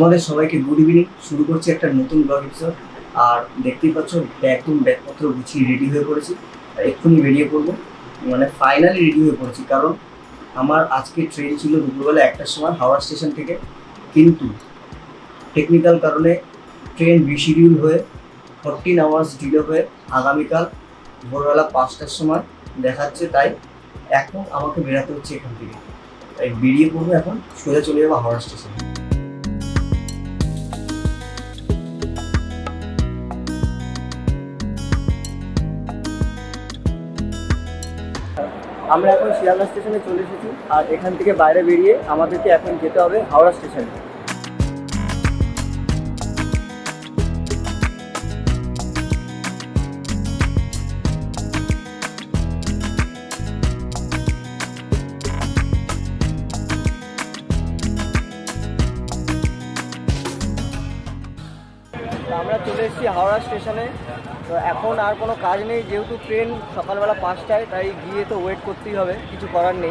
তোমাদের সবাইকে good evening শুরু করছি একটা নতুন ব্লগ এপিসোড আর দেখতেই পাচ্ছ একদম ব্যাগপত্র গুছিয়ে রেডি হয়ে পড়েছি। এক্ষুনি বেরিয়ে পড়ব। মানে ফাইনালি রেডি হয়ে পড়েছি। কারণ আমার আজকে ট্রেন ছিল দুপুরবেলা একটার সময় হাওড়া স্টেশন থেকে। কিন্তু টেকনিক্যাল কারণে ট্রেন রিশিডিউল হয়ে ফোরটিন আওয়ার্স ডিলে হয়ে আগামীকাল ভোরবেলা পাঁচটার সময় দেখাচ্ছে। তাই এখন আমাকে বেরাতে হচ্ছে এখান থেকে। তাই বেরিয়ে পড়ব এখন। সোজা চলে যাব হাওড়া স্টেশন আমরা এখন শিয়ালদা স্টেশনে চলে এসেছি আর এখান থেকে বাইরে বেরিয়ে আমাদেরকে এখন যেতে হবে হাওড়া স্টেশনে। আমরা চলে এসেছি হাওড়া স্টেশনে। তো এখন আর কোনো কাজ নেই, যেহেতু ট্রেন সকালবেলা পাঁচটায়, তাই গিয়ে তো ওয়েট করতেই হবে, কিছু করার নেই।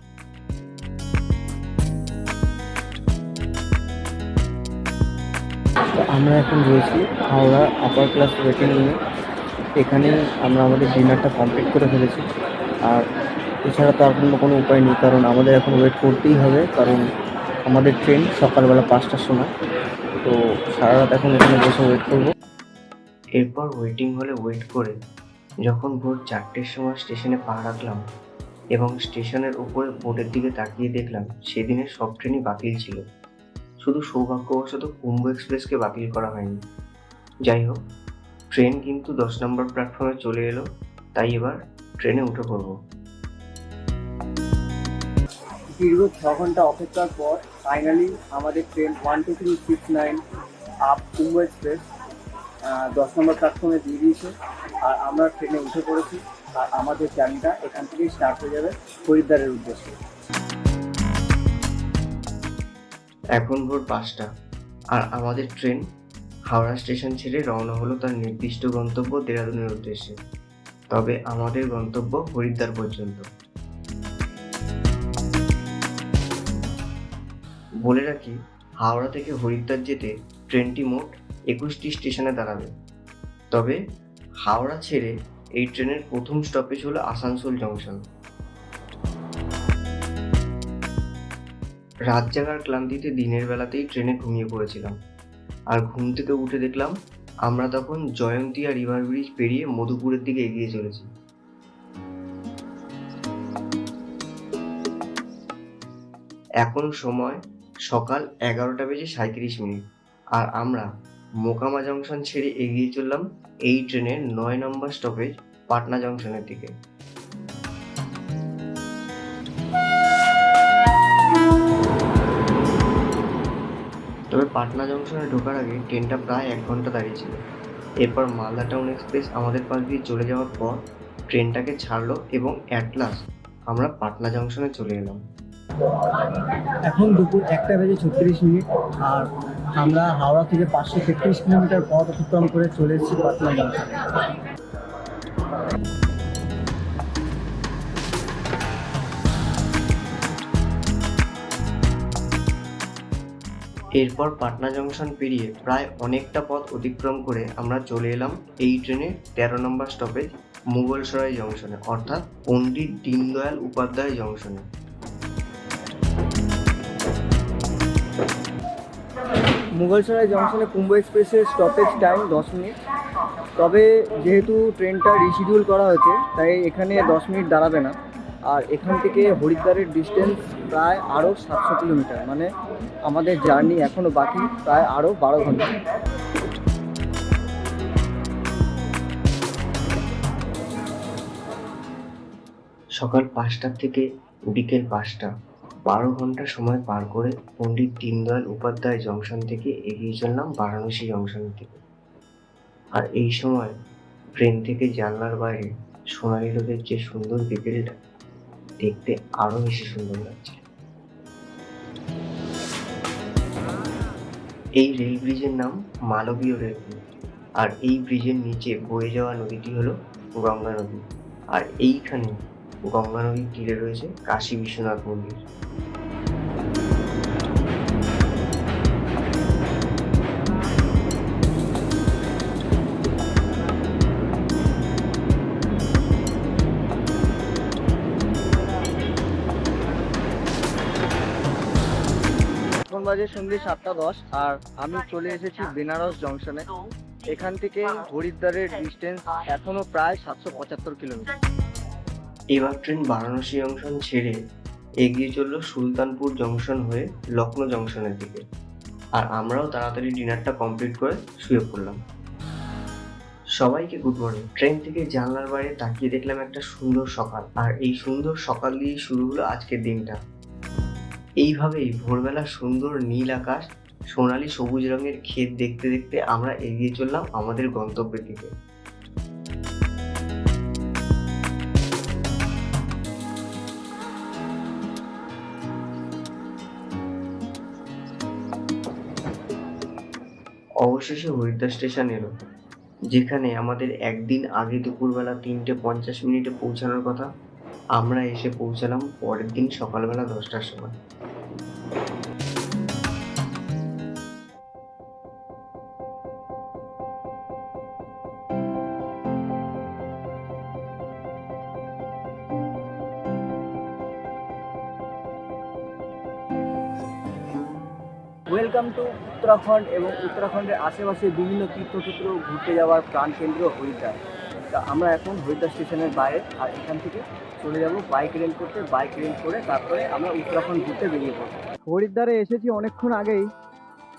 আমরা এখন রয়েছি হাওড়া আপার ক্লাস ওয়েটিং রুমে এখানে আমরা আমাদের ডিনারটা কমপ্লিট করে ফেলেছি। আর এছাড়া তো আর অন্য কোনো উপায় নেই, কারণ আমাদের এখন ওয়েট করতেই হবে, কারণ আমাদের ট্রেন সকালবেলা পাঁচটার সময়। তো সারা রাত এখন এখানে বসে ওয়েট করব। এরপর ওয়েটিং হলে ওয়েট করে যখন ভোর চারটের সময় স্টেশনে পা রাখলাম এবং স্টেশনের উপরে বোর্ডের দিকে তাকিয়ে দেখলাম সেদিনের সব ট্রেনই বাতিল ছিল। শুধু সৌভাগ্যবশত কুম্ভ এক্সপ্রেসকে বাতিল করা হয়নি। যাই হোক ট্রেন কিন্তু দশ নম্বর প্ল্যাটফর্মে চলে এলো, তাই এবার ট্রেনে উঠে পড়ব। দীর্ঘ ছ ঘণ্টা অপেক্ষার পর ফাইনালি আমাদের train one two three six nine up Kumbh express দশ নম্বর প্ল্যাটফর্মে দিয়ে দিয়েছে। আর আমরা ট্রেনে উঠে পড়েছি। আর আমাদের জার্নিটা এখান থেকেই স্টার্ট হয়ে যাবে হরিদ্বারের উদ্দেশ্যে। এখন ভোর পাঁচটা। আর আমাদের ট্রেন হাওড়া স্টেশন ছেড়ে রওনা হলো তার নির্দিষ্ট গন্তব্য দেরাদুনের উদ্দেশ্যে। তবে আমাদের গন্তব্য হরিদ্বার পর্যন্ত। বলে রাখি, হাওড়া থেকে হরিদ্বার যেতে ট্রেনটি মোট একুশটি স্টেশনে দাঁড়াবে। তবে হাওড়া ছেড়ে এই ট্রেনের প্রথম স্টপেজ হলো আসানসোল জংশন রাত জাগার ক্লান্তিতে দিনের বেলাতেই ট্রেনে ঘুমিয়ে পড়েছিলাম। আর ঘুম থেকে উঠে দেখলাম, আমরা তখন জয়ন্তিয়া রিভার ব্রিজ পেরিয়ে মধুপুরের দিকে এগিয়ে চলেছি। এখন সময় সকাল এগারোটা বেজে সাঁত্রিশ মিনিট। আর আমরা মোকামা জংশন ছেড়ে এগিয়ে চললাম এই ট্রেনের নয় নম্বর স্টপেজ পাটনা জংশনের দিকে। তবে পাটনা জংশনে ঢোকার আগে ট্রেনটা প্রায় এক ঘণ্টা দাঁড়িয়েছিল এরপর মালদা টাউন এক্সপ্রেস আমাদের পাশ দিয়ে চলে যাওয়ার পর ট্রেনটাকে ছাড়লো এবং অ্যাট লাস্ট আমরা পাটনা জংশনে চলে এলাম। এখন দুপুর একটা বেজে ছত্রিশ মিনিট আর আমরা হাওড়া থেকে পাঁচশো তেত্রিশ কিলোমিটার পথ অতিক্রম করে চলে এসেছি পাটনা এরপর পাটনা জংশন পেরিয়ে প্রায় অনেকটা পথ অতিক্রম করে আমরা চলে এলাম এই ট্রেনের তেরো নম্বর স্টপেজ মুঘলসরাই জংশনে, অর্থাৎ পণ্ডিত দীনদয়াল উপাধ্যায় জংশনে। মুঘলসরাই জংশনে কুম্ভ এক্সপ্রেসের স্টপেজ টাইম দশ মিনিট। তবে যেহেতু ট্রেনটা রিশিডিউল করা হয়েছে, তাই এখানে দশ মিনিট দাঁড়াবে না। আর এখান থেকে হরিদ্বারের ডিস্টেন্স প্রায় আরও সাতশো কিলোমিটার মানে আমাদের জার্নি এখনও বাকি, প্রায় আরও বারো ঘণ্টা। সকাল পাঁচটা থেকে বিকেল পাঁচটা। বারো ঘণ্টা সময় পার করে পণ্ডিত দীনদয়াল উপাধ্যায় জংশন থেকে এগিয়ে চললাম বারাণসী জংশন থেকে। আর এই সময় ট্রেন থেকে জানলার বাইরে সোনালি রোদের যে সুন্দর বিকেলটা, দেখতে আরও বেশি সুন্দর লাগছে। এই রেল ব্রিজের নাম মালবীয় রেল ব্রিজ। আর এই ব্রিজের নিচে বয়ে যাওয়া নদীটি হলো গঙ্গা নদী। আর এইখানে গঙ্গা নদীর তীরে রয়েছে কাশী বিশ্বনাথ মন্দির। বাজে সন্ধ্যে সাতটা দশ, আর আমি চলে এসেছি বেনারস জংশনে। এখান থেকে হরিদ্বারের ডিস্টেন্স এখনও প্রায় সাতশো পঁচাত্তর কিলোমিটার। এবার ট্রেন বারাণসী জংশন ছেড়ে এগিয়ে চলল সুলতানপুর জংশন হয়ে লখনৌ জংশনের দিকে। আর আমরাও তাড়াতাড়ি ডিনারটা কমপ্লিট করে শুয়ে পড়লাম। সবাইকে গুড মর্নিং ট্রেন থেকে জানলার বাইরে তাকিয়ে দেখলাম একটা সুন্দর সকাল। আর এই সুন্দর সকাল দিয়ে শুরু হলো আজকের দিনটা। এইভাবেই ভোরবেলা সুন্দর নীল আকাশ, সোনালি সবুজ রঙের ক্ষেত দেখতে দেখতে আমরা এগিয়ে চললাম আমাদের গন্তব্যের দিকে। অবশেষে হরিদ্বার স্টেশন এলো, যেখানে আমাদের একদিন আগে দুপুরবেলা তিনটে পঞ্চাশ মিনিটে পৌঁছানোর কথা। আমরা এসে পৌঁছালাম পরের দিন সকালবেলা দশটার সময়। ওয়েলকাম টু উত্তরাখণ্ড এবং উত্তরাখণ্ডের আশেপাশে বিভিন্ন তীর্থক্ষেত্র ঘুরতে যাওয়ার প্রাণকেন্দ্র হরিদ্বার। তা আমরা এখন হরিদ্বার স্টেশনের বাইরে আর এখান থেকে চলে যাব বাইক রেন্ট করতে। বাইক রেন্ট করে তারপরে আমরা উত্তরাখণ্ড ঘুরতে বেরিয়ে পড়ব। হরিদ্বারে এসেছি অনেকক্ষণ আগেই,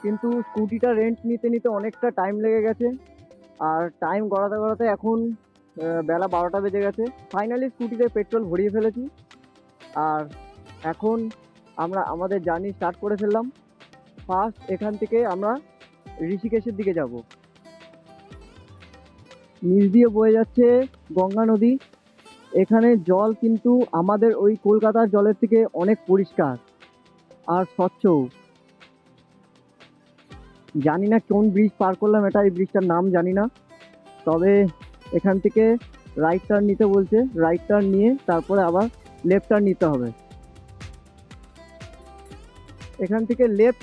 কিন্তু স্কুটিটা রেন্ট নিতে নিতে অনেকটা টাইম লেগে গেছে। আর টাইম গড়াতে গড়াতে এখন বেলা বারোটা বেজে গেছে। ফাইনালি স্কুটিতে পেট্রোল ভরিয়ে ফেলেছি। আর এখন আমরা আমাদের জার্নি স্টার্ট করে ফেললাম। ফার্স্ট এখান থেকে আমরা ঋষিকেশের দিকে যাব। নিচ দিয়ে বয়ে যাচ্ছে গঙ্গা নদী। এখানে জল কিন্তু আমাদের ওই কলকাতার জলের থেকে অনেক পরিষ্কার আর স্বচ্ছ। জানি না কোন ব্রিজ পার করলাম, এটা এই ব্রিজটার নাম জানি না। তবে এখান থেকে রাইট টার্ন নিতে বলছে। রাইট টার্ন নিয়ে তারপরে আবার লেফট টার্ন নিতে হবে। এখান থেকে লেফট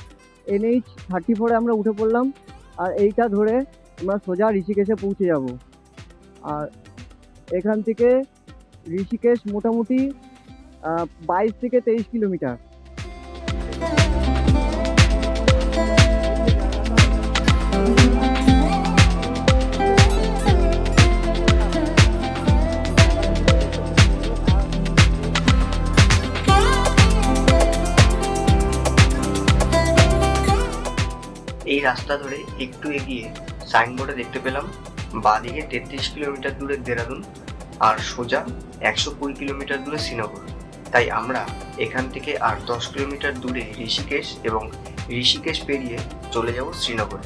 এনএইচ থার্টি ফোরে আমরা উঠে পড়লাম, আর এইটা ধরে আমরা সোজা ঋষিকেশে পৌঁছে যাব। আর এখান থেকে ঋষিকেশ মোটামুটি বাইশ থেকে তেইশ কিলোমিটার। রাস্তা ধরে একটু এগিয়ে সাইনবোর্ডে দেখতে পেলাম, বাঁদিকে তেত্রিশ কিলোমিটার দূরে দেরাদুন আর সোজা একশো কুড়ি কিলোমিটার দূরে শ্রীনগর। তাই আমরা এখান থেকে আর দশ কিলোমিটার দূরে ঋষিকেশ এবং ঋষিকেশ পেরিয়ে চলে যাব শ্রীনগর।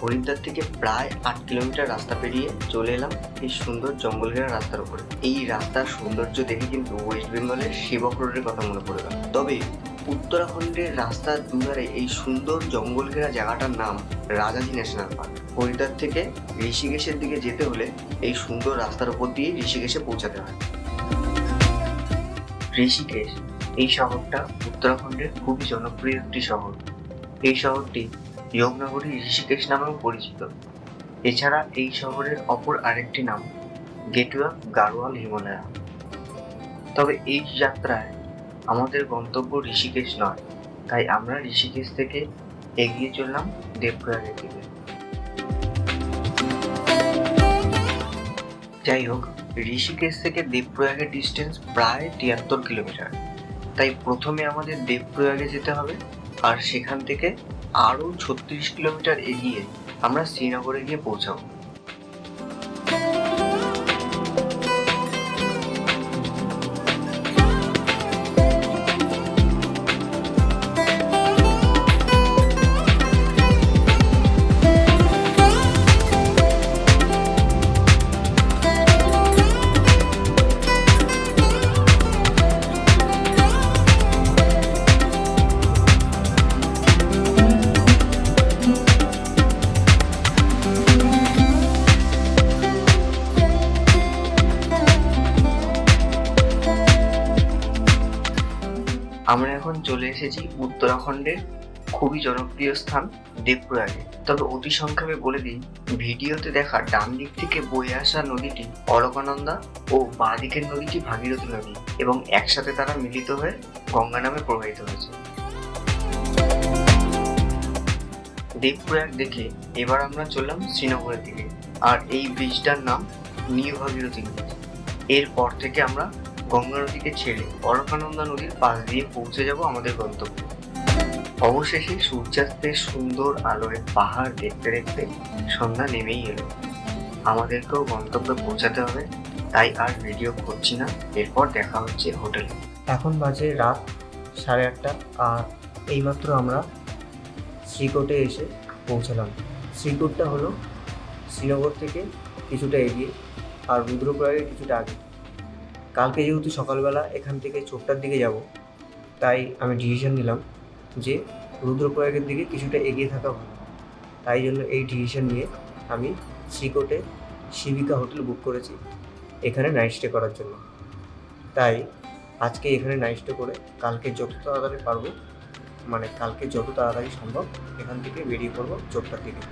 হরিদ্বার থেকে প্রায় আট কিলোমিটার রাস্তা পেরিয়ে চলে এলাম এই সুন্দর জঙ্গল ঘেরা রাস্তার উপরে। এই রাস্তার সৌন্দর্য দেখে কিন্তু ওয়েস্ট বেঙ্গলের সেবক রোডের কথা মনে পড়ে গেল। তবে উত্তরাখণ্ডের রাস্তার দুধারে এই সুন্দর জঙ্গল ঘেরা জায়গাটার নাম রাজাজি ন্যাশনাল পার্ক। হরিদ্বার থেকে ঋষিকেশের দিকে যেতে হলে এই সুন্দর রাস্তার উপর দিয়ে ঋষিকেশে পৌঁছাতে হয়। ঋষিকেশ, এই শহরটা উত্তরাখণ্ডের খুবই জনপ্রিয় একটি শহর। এই শহরটি যোগনগরী ঋষিকেশ নামেও পরিচিত। এছাড়া এই শহরের অপর আরেকটি নাম গেটওয়ে অফ গাড়োয়াল হিমালয়া। তবে এই যাত্রায় আমাদের গন্তব্য ঋষিকেশ নয়। তাই আমরা ঋষিকেশ থেকে এগিয়ে চললাম দেবপ্রয়াগের দিকে। যাই হোক, ঋষিকেশ থেকে দেবপ্রয়াগের ডিস্টেন্স প্রায় তিয়াত্তর কিলোমিটার তাই প্রথমে আমাদের দেবপ্রয়াগে যেতে হবে আর সেখান থেকে আরও ছত্রিশ কিলোমিটার এগিয়ে আমরা শ্রীনগরে গিয়ে পৌঁছাবো। এসেছি উত্তরাখণ্ডের খুবই জনপ্রিয় স্থান দেবপ্রয়াগে তবে অতি সংক্ষেপে বলে দিই, ভিডিওতে দেখা ডান দিক থেকে বয়ে আসা নদীটি অলকানন্দা ও বাঁ দিকের নদীটি ভাগীরথী নদী এবং একসাথে তারা মিলিত হয়ে গঙ্গা নামে প্রবাহিত হয়েছে। দেবপ্রয়াগ দেখে এবার আমরা চললাম শ্রীনগরের দিকে। আর এই ব্রিজটার নাম নিউ ভাগীরথী ব্রিজ এরপর থেকে আমরা গঙ্গা নদীকে ছেড়ে অলকানন্দা নদীর পাশ দিয়ে পৌঁছে যাব আমাদের গন্তব্যে। অবশেষে সূর্যাস্তের সুন্দর আলোয় পাহাড় দেখতে দেখতে সন্ধ্যা নেমেই এলো। আমাদেরকেও গন্তব্যে পৌঁছাতে হবে, তাই আর ভিডিও করছি না। এরপর দেখা হচ্ছে হোটেলে। এখন বাজে রাত সাড়ে আটটা, আর এইমাত্র আমরা শ্রীকোটে এসে পৌঁছালাম। শ্রীকোটটা হলো শ্রীনগর থেকে কিছুটা এগিয়ে, আর রুদ্রপ্রয়াগের কিছুটা আগে। কালকে যেহেতু সকালবেলা এখান থেকে চোপটার দিকে যাব, তাই আমি ডিসিশন নিলাম যে রুদ্রপ্রয়াগের দিকে কিছুটা এগিয়ে থাকা ভালো। তাই জন্য এই ডিসিশন নিয়ে আমি শ্রীকোটে শিবিকা হোটেল বুক করেছি, এখানে নাইট স্টে করার জন্য। তাই আজকে এখানে নাইট স্টে করে কালকে যত তাড়াতাড়ি পারব মানে কালকে যত তাড়াতাড়ি সম্ভব এখান থেকে বেরিয়ে পড়ব চোপটার দিকে।